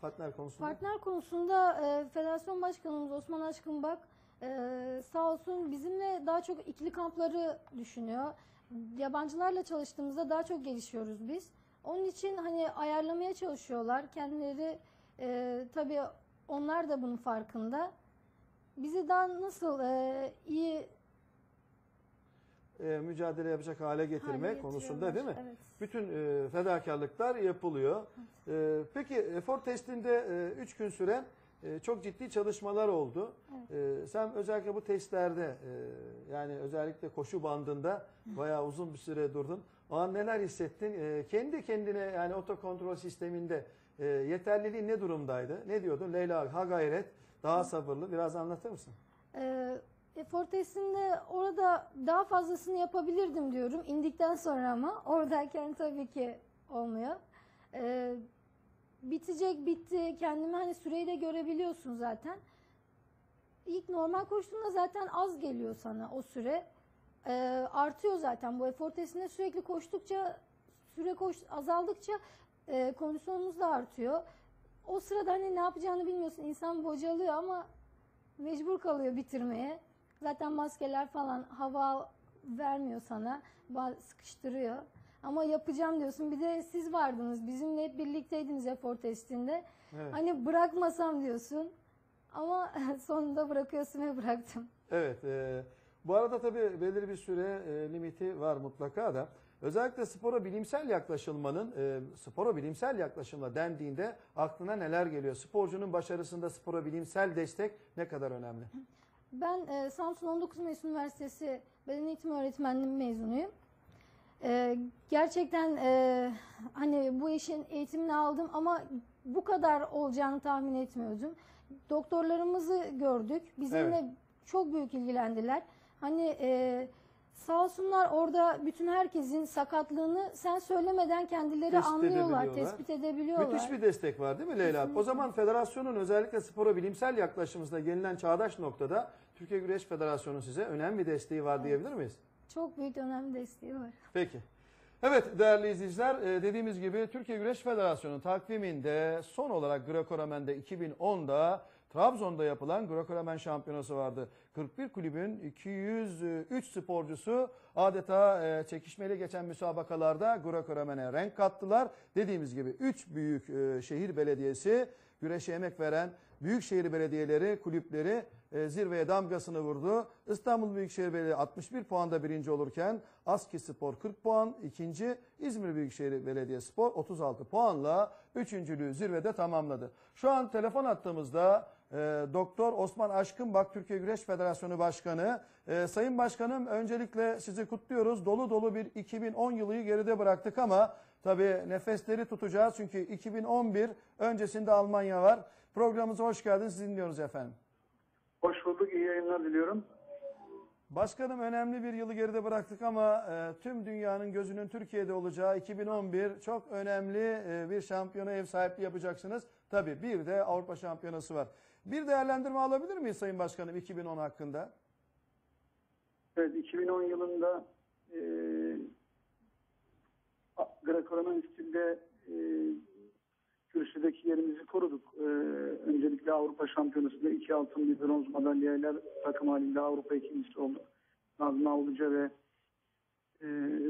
partner konusunda? Partner konusunda e, Federasyon Başkanımız Osman Aşkınbak e, sağ olsun bizimle daha çok ikili kampları düşünüyor. Yabancılarla çalıştığımızda daha çok gelişiyoruz biz. Onun için hani ayarlamaya çalışıyorlar. Kendileri e, tabii onlar da bunun farkında. Bizi daha nasıl e, iyi E, mücadele yapacak hale getirme konusunda değil mi? Evet. Bütün e, fedakarlıklar yapılıyor. E, peki efor testinde 3 gün süren e, çok ciddi çalışmalar oldu. E, sen özellikle bu testlerde e, yani özellikle koşu bandında bayağı uzun bir süre durdun. O an neler hissettin? E, kendi kendine yani otokontrol sisteminde e, yeterliliğin ne durumdaydı? Ne diyordun? Leyla ha gayret, daha sabırlı. Biraz anlatır mısın? Ee, efor testinde orada daha fazlasını yapabilirdim diyorum. İndikten sonra ama oradayken tabii ki olmuyor. Ee, bitecek bitti. Kendimi hani süreyi de görebiliyorsun zaten. İlk normal koştuğunda zaten az geliyor sana o süre. Ee, artıyor zaten bu efor testinde sürekli koştukça süre koş azaldıkça e, kondisyonumuz da artıyor. O sırada hani ne yapacağını bilmiyorsun. İnsan bocalıyor ama mecbur kalıyor bitirmeye. Zaten maskeler falan hava vermiyor sana. Sıkıştırıyor. Ama yapacağım diyorsun. Bir de siz vardınız. Bizimle hep birlikteydiniz efor testinde. Evet. Hani bırakmasam diyorsun. Ama sonunda bırakıyorsun ve bıraktım. Evet. e, bu arada tabii belirli bir süre e, limiti var mutlaka da. Özellikle spora bilimsel yaklaşılmanın, e, spora bilimsel yaklaşımla dendiğinde aklına neler geliyor? Sporcunun başarısında spora bilimsel destek ne kadar önemli? Ben e, Samsun 19 Mayıs Üniversitesi Beden Eğitimi Öğretmenliği mezunuyum. E, gerçekten e, hani bu işin eğitimini aldım ama bu kadar olacağını tahmin etmiyordum. Doktorlarımızı gördük. Bizimle Evet. çok büyük ilgilendiler. Hani e, sağ olsunlar orada bütün herkesin sakatlığını sen söylemeden kendileri Tespit anlıyorlar, edebiliyorlar. tespit edebiliyorlar. Müthiş bir destek var değil mi Leyla? O zaman federasyonun özellikle spora bilimsel yaklaşımında gelinen çağdaş noktada Türkiye Güreş Federasyonu size önemli bir desteği var diyebilir miyiz? Çok büyük önemli desteği var. Peki. Evet değerli izleyiciler e, dediğimiz gibi Türkiye Güreş Federasyonu takviminde son olarak Greco-Romen'de 2010'da Trabzon'da yapılan Greco-Romen şampiyonası vardı. 41 kulübün 203 sporcusu adeta e, çekişmeli geçen müsabakalarda Greco-Romen'e renk kattılar. Dediğimiz gibi 3 büyük e, şehir belediyesi güreşe emek veren büyükşehir belediyeleri, kulüpleri e, zirveye damgasını vurdu. İstanbul Büyükşehir Belediye 61 puanda birinci olurken Aski Spor 40 puan ikinci, İzmir Büyükşehir Belediye Spor 36 puanla üçüncülüğü zirvede tamamladı. Şu an telefon attığımızda e, Doktor Osman Aşkınbak Türkiye Güreş Federasyonu Başkanı. E, Sayın Başkanım öncelikle sizi kutluyoruz. Dolu dolu bir 2010 yılı geride bıraktık ama tabii nefesleri tutacağız çünkü 2011 öncesinde Almanya var. Programımıza hoş geldiniz. Sizi dinliyoruz efendim. Hoş bulduk, iyi yayınlar diliyorum. Başkanım önemli bir yılı geride bıraktık ama e, tüm dünyanın gözünün Türkiye'de olacağı 2011 çok önemli e, bir şampiyona ev sahipliği yapacaksınız. Tabii bir de Avrupa Şampiyonası var. Bir değerlendirme alabilir miyiz Sayın Başkanım 2010 hakkında? Evet, 2010 yılında e, Greco-Roman stilde e, kürsüdeki yerimizi koruduk. E, öncelikle Avrupa Şampiyonası'nda iki altın bir bronz madalyayla takım halinde Avrupa ikincisi olduk. Nazım Avluca ve e,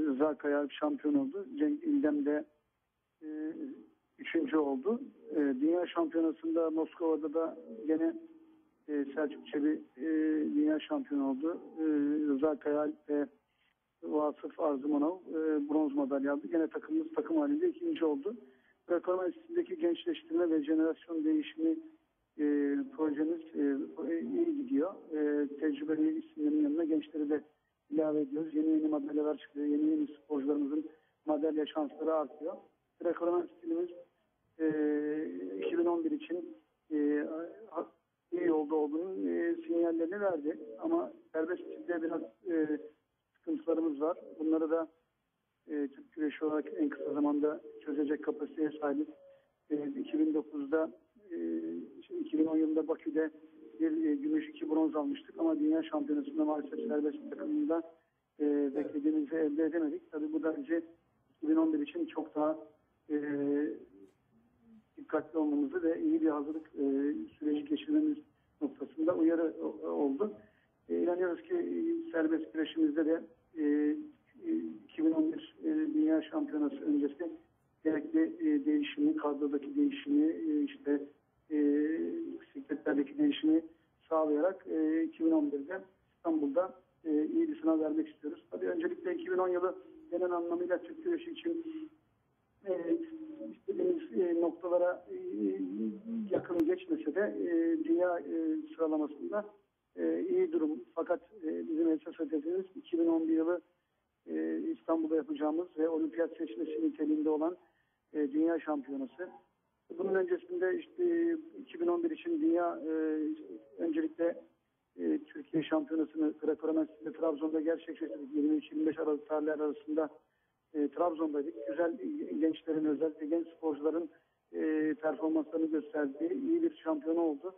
Rıza Kaya şampiyon oldu. Cenk İldem de e, üçüncü oldu. E, Dünya Şampiyonası'nda Moskova'da da gene e, Selçuk Çebi e, dünya şampiyonu oldu. E, Rıza Kayal ve Vasıf Arzumanov e, bronz madalya aldı. Gene takımımız takım halinde ikinci oldu. Reforma üstündeki gençleştirme ve jenerasyon değişimi e, projemiz e, iyi gidiyor. E, tecrübeli isimlerin yanına gençleri de ilave ediyoruz. Yeni yeni madalyalar çıkıyor. Yeni yeni sporcularımızın madalya şansları artıyor. Reforma stilimiz e, 2011 için e, iyi yolda olduğunun e, sinyallerini verdi. Ama serbest stilde biraz e, Bunları da e, Türk güreşi olarak en kısa zamanda çözecek kapasiteye sahip. E, 2009'da e, işte 2010 yılında Bakü'de bir e, gümüş iki bronz almıştık ama dünya şampiyonasında maalesef serbest takımında e, beklediğimizi elde edemedik. Tabii bu da bence 2011 için çok daha e, dikkatli olmamızı ve iyi bir hazırlık e, süreci geçirmemiz noktasında uyarı oldu. E, inanıyoruz ki e, serbest güreşimizde de e, 2011 e, Dünya Şampiyonası öncesi gerekli e, değişimi, kadrodaki değişimi, e, işte bisikletlerdeki değişimi sağlayarak e, 2011'de İstanbul'da iyi bir sınav vermek istiyoruz. Tabii öncelikle 2010 yılı genel anlamıyla Türk güreşi için istediğimiz noktalara yakın geçmese de dünya sıralamasında iyi durum. Fakat bizim esas hedefimiz 2011 yılı e, İstanbul'da yapacağımız ve olimpiyat seçmesi niteliğinde olan e, dünya şampiyonası. Bunun öncesinde işte 2011 için dünya e, öncelikle e, Türkiye şampiyonasını Greco-Romen stilinde Trabzon'da gerçekleştirdik. 23-25 Aralık tarihler arasında e, Trabzon'daydık. Güzel e, gençlerin özellikle genç sporcuların e, performanslarını gösterdiği iyi bir şampiyonu oldu.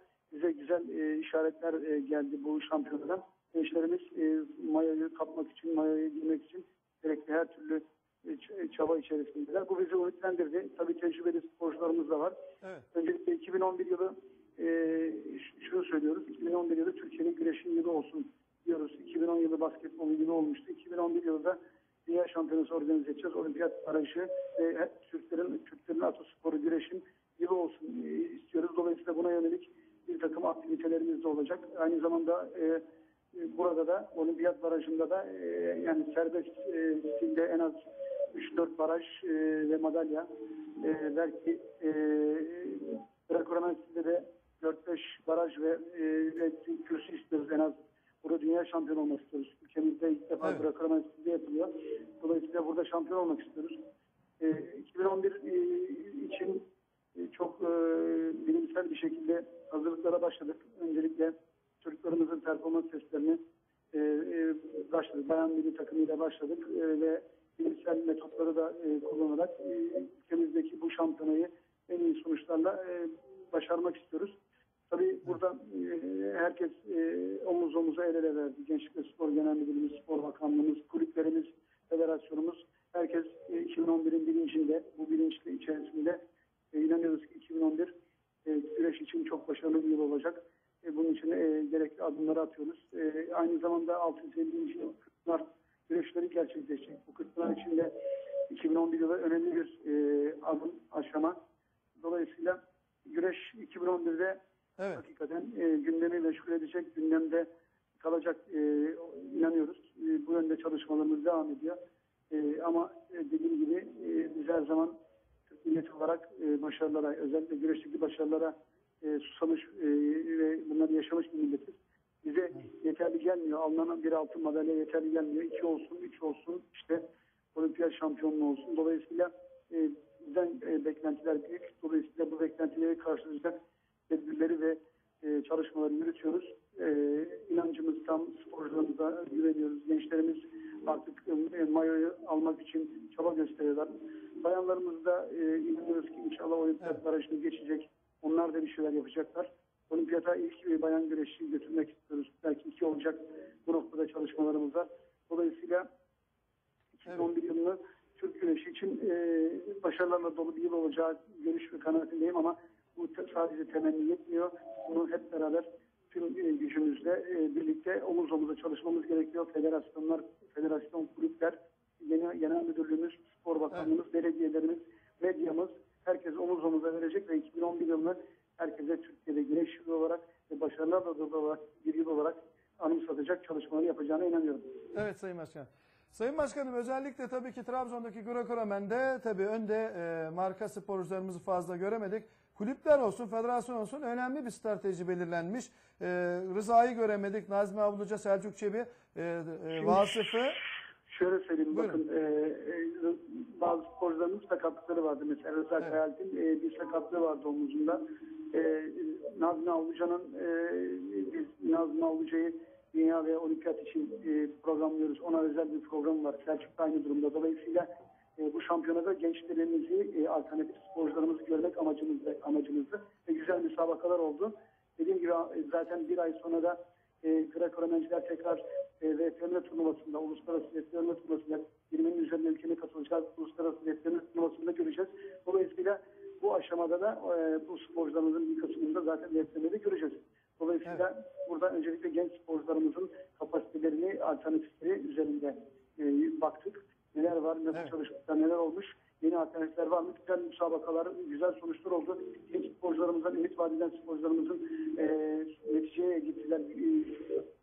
E, işaretler e, geldi bu şampiyonadan. Gençlerimiz e, mayoyu kapmak için, mayoyu giymek için gerekli her türlü e, ç- çaba içerisindeler. Bu bizi ümitlendirdi. Tabii tecrübeli sporcularımız da var. Evet. Öncelikle 2011 yılı e, şunu söylüyoruz. 2011 yılı Türkiye'nin güreşin yılı olsun diyoruz. 2010 yılı basketbolun yılı olmuştu. 2011 yılında Dünya Şampiyonası organize edeceğiz. Olimpiyat barajı ve Türklerin, Türklerin atosporu güreşin yılı olsun e, istiyoruz. Dolayısıyla buna yönelik bir takım aktivitelerimiz de olacak. Aynı zamanda e, e, burada da olimpiyat barajında da e, yani serbest e, stilde en az 3-4 baraj e, ve madalya e, belki e, Greco-Romen stilde de 4-5 baraj ve, e, ve kürsü istiyoruz en az. Burada dünya şampiyonu olmak istiyoruz. Ülkemizde ilk defa Evet. Greco-Romen stilde yapılıyor. Dolayısıyla burada şampiyon olmak istiyoruz. E, 2011 e, için e, çok e, bilimsel bir şekilde hazırlıklara başladık. Öncelikle çocuklarımızın performans testlerini e, e, başladık. Bayan milli takımıyla başladık e, ve bilimsel metotları da e, kullanarak e, ülkemizdeki bu şampiyonayı en iyi sonuçlarla e, başarmak istiyoruz. Tabii burada e, herkes e, omuz omuza el ele verdi. Gençlik ve Spor Genel Müdürlüğümüz, Spor Bakanlığımız, kulüplerimiz, federasyonumuz. Herkes e, 2011'in bilincinde, bu bilinçli içerisinde e, inanıyoruz ki 2011 e, güreş için çok başarılı bir yıl olacak. E, bunun için e, gerekli adımları atıyoruz. E, aynı zamanda 650. yıl Kırkpınar güreşleri gerçekleşecek. Bu Kırkpınar için de 2011 yılı önemli bir e, adım, aşama. Dolayısıyla güreş 2011'de Evet. hakikaten e, gündemi meşgul edecek, gündemde kalacak e, inanıyoruz. E, bu yönde çalışmalarımız devam ediyor. E, ama e, dediğim gibi e, biz her zaman Türk milleti olarak e, başarılara, özellikle güreşteki başarılara e, susamış e, ve bunları yaşamış bir milletiz. Bize yeterli gelmiyor. Alınan bir altın madalya yeterli gelmiyor. İki olsun, üç olsun, işte olimpiyat şampiyonluğu olsun. Dolayısıyla e, bizden e, beklentiler büyük. Dolayısıyla bu beklentileri karşılayacak tedbirleri ve e, çalışmaları yürütüyoruz. E, inancımız tam, sporcularımıza güveniyoruz. Gençlerimiz artık e, mayoyu almak için çaba gösteriyorlar. Bayanlarımız da e, inanıyoruz ki inşallah olimpiyat Evet. geçecek. Onlar da bir şeyler yapacaklar. Olimpiyata ilk bir bayan güreşçi götürmek istiyoruz. Belki iki olacak bu noktada çalışmalarımız var. Dolayısıyla 2011 yılını Türk güreşi için e, başarılarla dolu bir yıl olacağı görüş ve kanaatindeyim ama bu sadece temenni yetmiyor. Bunu hep beraber tüm e, gücümüzle e, birlikte omuz omuza çalışmamız gerekiyor. Federasyonlar, federasyon kulüpler, genel, genel müdürlüğümüz, spor bakanlığımız, belediyelerimiz, medyamız herkes omuz omuza verecek ve 2011 yılını herkese Türkiye'de güreş yılı olarak ve başarılarla dolu olarak bir yıl olarak anımsatacak çalışmaları yapacağına inanıyorum. Evet Sayın Başkan. Sayın Başkanım özellikle tabii ki Trabzon'daki Greco-Romen'de tabii önde e, marka sporcularımızı fazla göremedik. Kulüpler olsun, federasyon olsun önemli bir strateji belirlenmiş. E, Rıza'yı göremedik. Nazmi Avluca, Selçuk Çebi, e, e, Vasıf'ı. Şöyle söyleyeyim Buyurun. bakın e, e, bazı sporcularımız sakatlıkları vardı. Mesela Rıza Evet. Kayalp'in e, bir sakatlığı vardı omuzunda. E, Nazmi Avluca'nın e, biz Nazmi Avluca'yı Dünya ve Olimpiyat için e, programlıyoruz. Ona özel bir program var. Selçuk aynı durumda. Dolayısıyla e, bu şampiyonada gençlerimizi, e, alternatif sporcularımızı görmek amacımızda, amacımızdı. Ve güzel müsabakalar oldu. Dediğim gibi e, zaten bir ay sonra da e, Greco-Romenciler tekrar e, VTM turnuvasında, uluslararası VTM turnuvasında 20'nin üzerinde ülkenin katılacağı uluslararası VTM turnuvasında göreceğiz. Dolayısıyla bu aşamada da e, bu sporcularımızın bir kısmını da zaten derslerinde göreceğiz. Dolayısıyla burada öncelikle genç sporcularımızın kapasitelerini, alternatifleri üzerinde e, baktık. Neler var, nasıl Evet. çalışmışlar, neler olmuş, yeni alternatifler var mı? Güzel müsabakalar, güzel sonuçlar oldu. Genç sporcularımızdan, ümit vadeden sporcularımızın e, neticeye gittiler. E,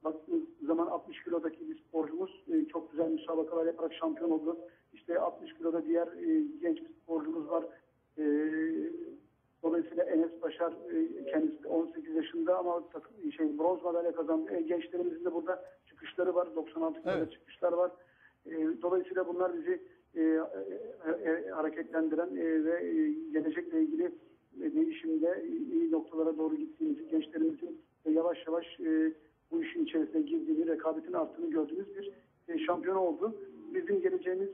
baktığımız zaman 60 kilodaki bir sporcumuz e, çok güzel müsabakalar yaparak şampiyon oldu. İşte 60 kiloda diğer e, genç bir sporcumuz var. E, dolayısıyla Enes Başar kendisi de 18 yaşında ama şey, bronz madalya kazandı. E, gençlerimizin de burada çıkışları var. 96 kiloda Evet. çıkışlar var. E, dolayısıyla bunlar bizi e, e, hareketlendiren ve gelecekle ilgili değişimde iyi noktalara doğru gittiğimizi, gençlerimizin yavaş yavaş bu işin içerisine girdiğini, rekabetin arttığını gördüğümüz bir şampiyon oldu. Bizim geleceğimiz,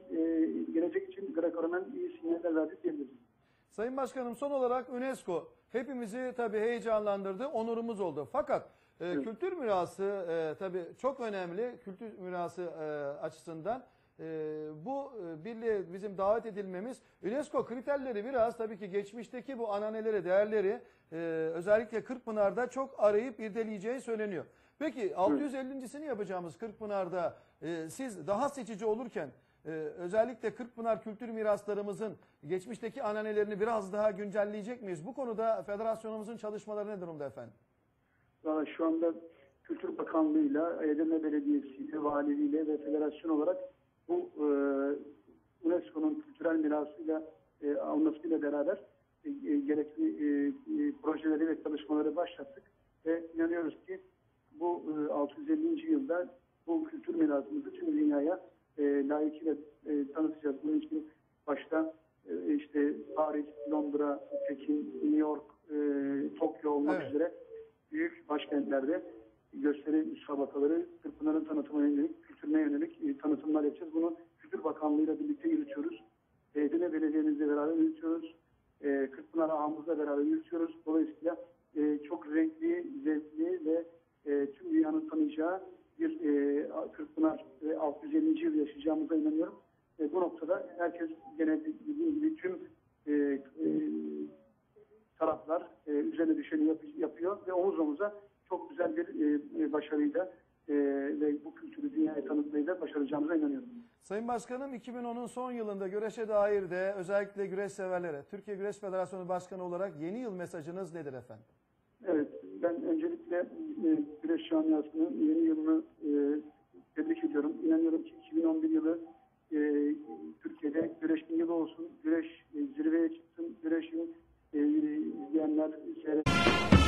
gelecek için Greco-Romen iyi sinyaller verdi diyebiliriz. Sayın Başkanım son olarak UNESCO hepimizi tabii heyecanlandırdı, onurumuz oldu. Fakat e, Evet. kültür mirası e, tabii çok önemli kültür mirası e, açısından. E, bu e, birliğe bizim davet edilmemiz UNESCO kriterleri biraz tabii ki geçmişteki bu ananeleri, değerleri e, özellikle Kırkpınar'da çok arayıp irdeleyeceği söyleniyor. Peki 650.sini yapacağımız Kırkpınar'da e, siz daha seçici olurken ee, özellikle Kırkpınar kültür miraslarımızın geçmişteki ananelerini biraz daha güncelleyecek miyiz? Bu konuda federasyonumuzun çalışmaları ne durumda efendim? Valla şu anda Kültür Bakanlığı'yla, Edirne Belediyesi'yle, valiliğiyle ve federasyon olarak bu e, UNESCO'nun kültürel mirasıyla e, almasıyla beraber e, e, gerekli e, e, projeleri ve çalışmaları başlattık. Ve inanıyoruz ki bu e, 650. yılda bu kültür mirasımızı tüm dünyaya e, layıkıyla e, tanıtacağız. Bunun için başta e, işte Paris, Londra, Pekin, New York, e, Tokyo olmak Evet. üzere büyük başkentlerde gösteri müsabakaları, Kırkpınar'ın tanıtımına yönelik, kültürüne yönelik e, tanıtımlar yapacağız. Bunu Kültür Bakanlığı'yla birlikte yürütüyoruz. Edirne Belediye'mizle beraber yürütüyoruz. E, Kırkpınar ağımızla beraber yürütüyoruz. Dolayısıyla e, çok renkli, zevkli ve e, tüm dünyanın tanıyacağı bir e, Kırkpınar ve 650. yıl yaşayacağımıza inanıyorum. E, bu noktada herkes gene dediğim gibi tüm e, e, taraflar e, üzerine düşeni yap- yapıyor ve omuz omuza çok güzel bir e, e, başarıyla e, ve bu kültürü dünyaya tanıtmayı da başaracağımıza inanıyorum. Sayın Başkanım 2010'un son yılında güreşe dair de özellikle güreş severlere Türkiye Güreş Federasyonu Başkanı olarak yeni yıl mesajınız nedir efendim? Evet, ben öncelikle e, güreş camiasının yeni yılını e, tebrik ediyorum. İnanıyorum ki 2011 yılı e, Türkiye'de güreşin yılı olsun, güreş e, zirveye çıksın, güreşin e, izleyenler seyredin.